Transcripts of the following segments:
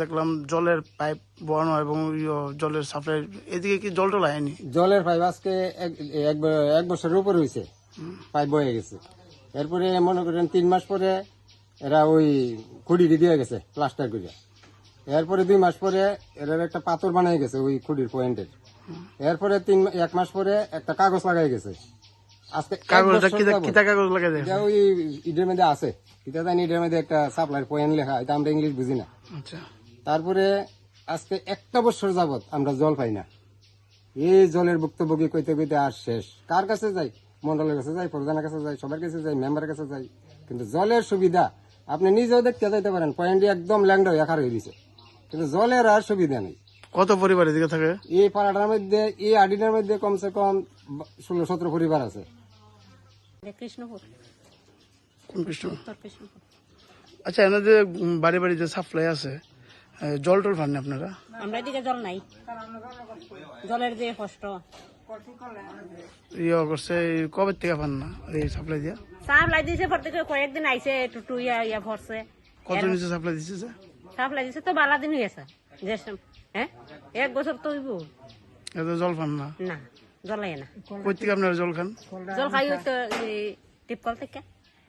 দেখলাম জলের পাইপ বহানো এবং ইয়ে জলের সাপ্লাই এদিকে কি জল টল হয়নি জলের পাইপ আজকে এক বছরের উপরে হয়েছে পাইপ বয়ে গেছে। এরপরে মনে করেন তিন মাস পরে এরা ওই খুঁড়ি দিয়ে গেছে প্লাস্টার করে এরপরে দুই মাস পরে এর একটা পাথর বানাই গেছে ওই খুঁড়ির পয়েন্টের এরপরে তিন এক মাস পরে একটা কাগজ লাগাই গেছে। আজকে কাগজটা বছর কিতা কাগজ লাগাই দেয়? ওই ইটের মধ্যে আছে। এটা জানি ইটের মধ্যে একটা সাপ্লাই পয়েন্ট লেখা এটা আমরা ইংলিশ বুঝি না। আচ্ছা। তারপরে আজকে একটা বছর যাবত আমরা জল পাই না। এই জলের ভুক্তভোগী কইতে কইতে আর শেষ। কার কাছে যাই? মন্ডলের কাছে যাই প্রধানের কাছে যাই সবার কাছে যাই মেম্বারের কাছে যাই। কিন্তু জলের সুবিধা আপনি নিজেও দেখতে যাইতে পারেন পয়েন্টটি একদম ল্যাংডা হয়ে একার হয়ে দিছে কিন্তু জলের আর সুবিধা নেই। কত পরিবার এদিকে থাকে? এই পাড়াটার মধ্যে এই আডিনার মধ্যে কমসে কম ষোলো সতেরো পরিবার আছে। কৃষ্ণপুর। কোন কৃষ্ণপুর? আচ্ছা এনে যে উম, বাড়ি বাড়ি যে সাপ্লাই আছে জল টল পান আপনারা? আমরা এদিকে জল নাই। জলের যে কষ্ট। ইয়ে করছে কবে থেকে পান না এই সাপ্লাই দিয়া? সাপ্লাই দিয়েছে পর থেকে কয়েকদিন আইছে টুটু ইয়া ইয়া ভরছে। কত নিচে সাপ্লাই দিচ্ছে যে সাপ্লাই দিছে তো বালা দিন হয়েছে যে হ্যাঁ এক বছর তো হইব জল পান না? না জলাই না। কই আপনারা জল খান জল খাই তো টিপকল থেকে।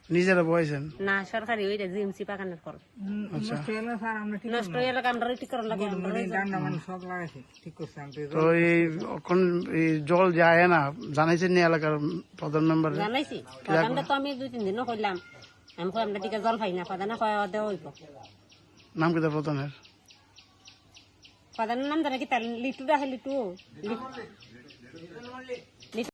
নিজেরা বয়েছেন না সরকারি ওই জিএমসি বাগানের কল। আচ্ছা। নষ্ট হয়ে এলাকা আমরা ঠিক করার লাগে তো এই এখন এই জল যে আয় না জানাইছেন নি এলাকার প্রধান মেম্বার জানাইছি। প্রধানটা তো আমি দুই তিন দিনও করলাম আমি কই আমরা টিকা জল খাই না। প্রধানে কয় দেওয়া হইব নাম কেটে প্রধানের? প্রধানের নাম জানা কি তার লিটু লিটু? লিটু